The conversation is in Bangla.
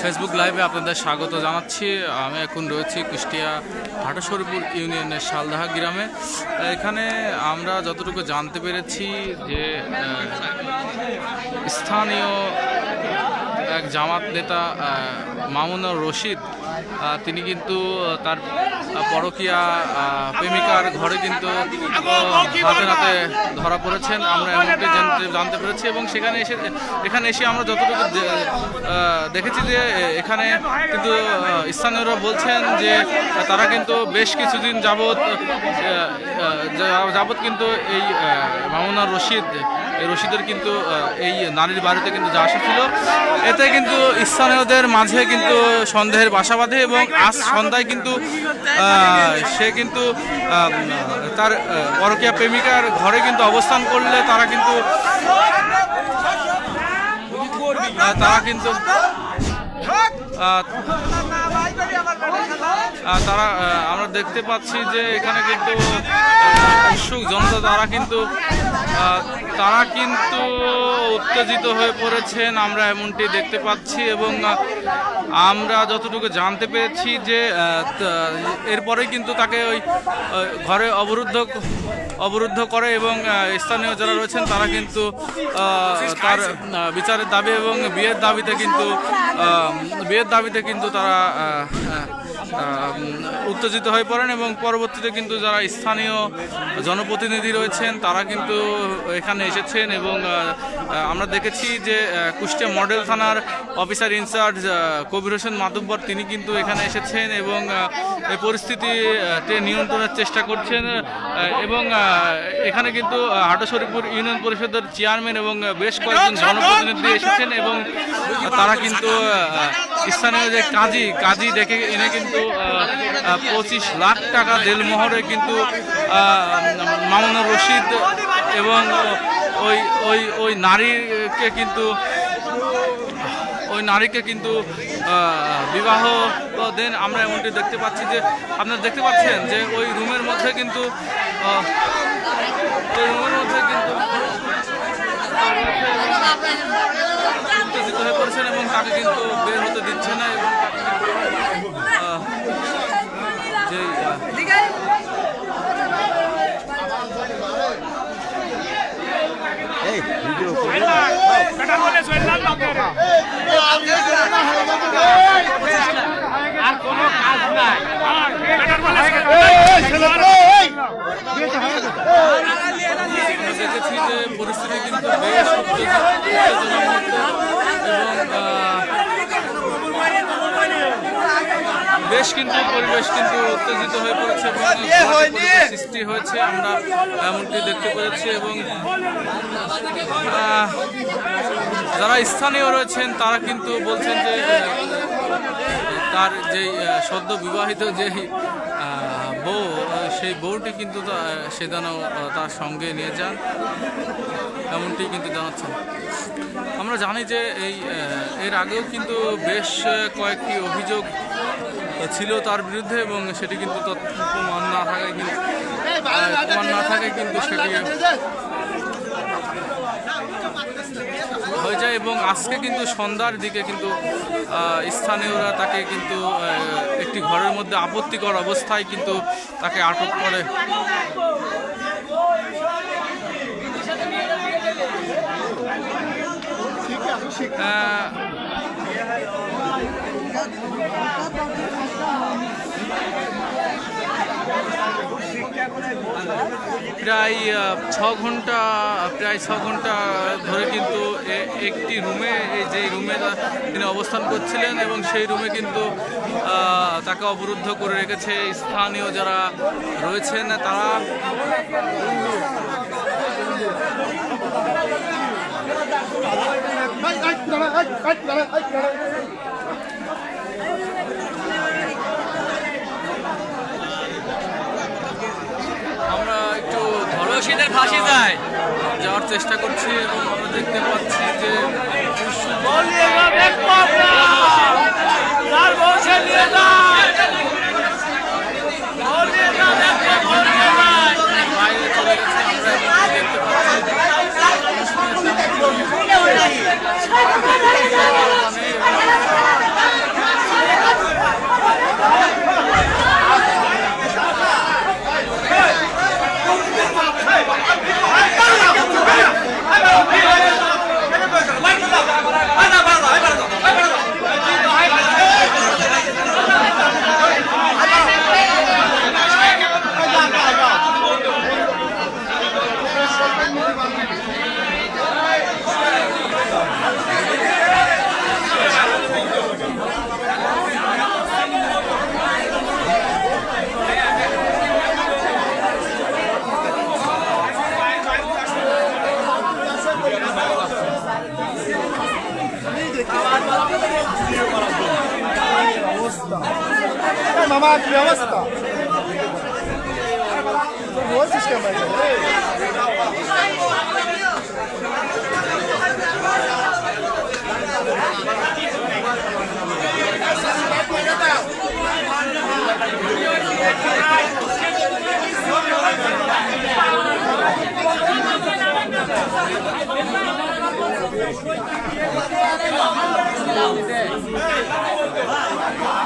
ফেসবুক লাইভে আপনাদের স্বাগত জানাচ্ছি। আমি এখন রয়েছি কুষ্টিয়া হাটশরীপুর ইউনিয়নের শালদাহা গ্রামে। এখানে আমরা যতটুকু জানতে পেরেছি যে স্থানীয় এক জামাত নেতা মামুনা মামুনুর রশিদ তিনি কিন্তু তার পরকীয়া প্রেমিকার ঘরে কিন্তু হাতে হাতে ধরা পড়েছেন। আমরা এমনটি জানতে পেরেছি এবং সেখানে এসে, এখানে এসে আমরা যতটুকু দেখেছি যে এখানে কিন্তু স্থানীয়রা বলছেন যে, তারা কিন্তু বেশ কিছুদিন যাবৎ যাবৎ কিন্তু এই মামুনার রশিদ রশিদের কিন্তু এই নারীর বাড়িতে কিন্তু যা আসা ছিল, এতে কিন্তু স্থানীয়দের মাঝে কিন্তু সন্দেহের বাসা বাঁধে এবং আজ সন্ধ্যায় কিন্তু সে কিন্তু তার পরকিয়া প্রেমিকার ঘরে কিন্তু অবস্থান করলে তারা কিন্তু তারা কিন্তু তারা আমরা দেখতে পাচ্ছি যে এখানে কিন্তু উৎসুক জনতা তারা কিন্তু তারা কিন্তু উত্তেজিত হয়ে পড়েছেন। আমরা এমনটি দেখতে পাচ্ছি এবং আমরা যতটুকু জানতে পেরেছি যে এরপরে কিন্তু তাকে ওই ঘরে অবরুদ্ধ অবরুদ্ধ করে এবং স্থানীয় যারা রয়েছেন তারা কিন্তু তার বিচারের দাবি এবং বিয়ের দাবিতে কিন্তু বিয়ের দাবিতে কিন্তু তারা উত্তেজিত হয়ে পড়েন এবং পরবর্তীতে কিন্তু যারা স্থানীয় জনপ্রতিনিধি রয়েছেন তারা কিন্তু এখানে এসেছেন এবং আমরা দেখেছি যে কুষ্টিয়া মডেল থানার অফিসার ইনচার্জ কবির হোসেন মাধব্বর তিনি কিন্তু এখানে এসেছেন এবং এই পরিস্থিতিতে নিয়ন্ত্রণের চেষ্টা করছেন এবং এখানে কিন্তু আহ, হাটশরীপুর ইউনিয়ন পরিষদের চেয়ারম্যান এবং বেশ কয়েকজন জনপ্রতিনিধি এসেছেন এবং তারা কিন্তু স্থানীয় যে কাজী কাজী ডেকে এনে কিন্তু পঁচিশ লাখ টাকা দেলমোহরে কিন্তু আহ, মামুনুর রশিদ এবং ওই ওই ওই নারীকে কিন্তু ওই নারীকে কিন্তু বিবাহ দেন। আমরা এমনটি দেখতে পাচ্ছি যে আপনারা দেখতে পাচ্ছেন যে ওই রুমের মধ্যে কিন্তু ওই রুমের মধ্যে কিন্তু উত্তেজিত হয়ে পড়েছেন এবং তাকে কিন্তু বের হতে দিচ্ছে না এবং আর কোনো কাজ নাই দেখেছি যে পরিস্থিতি কিন্তু বেশ বেশ কিন্তু পরিবেশ কিন্তু উত্তেজিত হয়ে পড়েছে এবং সৃষ্টি হয়েছে আমরা এমনটি দেখতে পেরেছি এবং যারা স্থানীয় রয়েছেন তারা কিন্তু বলছেন যে তার যে সদ্য বিবাহিত যে বউ সেই বউটি কিন্তু সে যেন তার সঙ্গে নিয়ে যান। এমনটি কিন্তু জানাচ্ছেন। আমরা জানি যে এই এর আগেও কিন্তু বেশ কয়েকটি অভিযোগ ছিল তার বিরুদ্ধে এবং সেটি কিন্তু তথ্য প্রমাণ না থাকায় কিন্তু প্রমাণ না থাকায় কিন্তু সেটি হয়ে যায় এবং আজকে কিন্তু সন্ধ্যার দিকে কিন্তু স্থানীয়রা তাকে কিন্তু একটি ঘরের মধ্যে আপত্তিকর অবস্থায় কিন্তু তাকে আটক করে। আহ, প্রায় ছ ঘণ্টা প্রায় ছ ঘণ্টা ধরে কিন্তু একটি রুমে যে রুমে তিনি অবস্থান করছিলেন এবং সেই রুমে কিন্তু তাকে অবরুদ্ধ করে রেখেছে স্থানীয় যারা রয়েছেন তারা একটু রশিদের ফাঁসি যায়। যাওয়ার চেষ্টা করছি এবং আমরা দেখতে পাচ্ছি যে তার বসে নিয়ে যায় মামা কি ব্যবস্থা বলছিস কেমন Hey!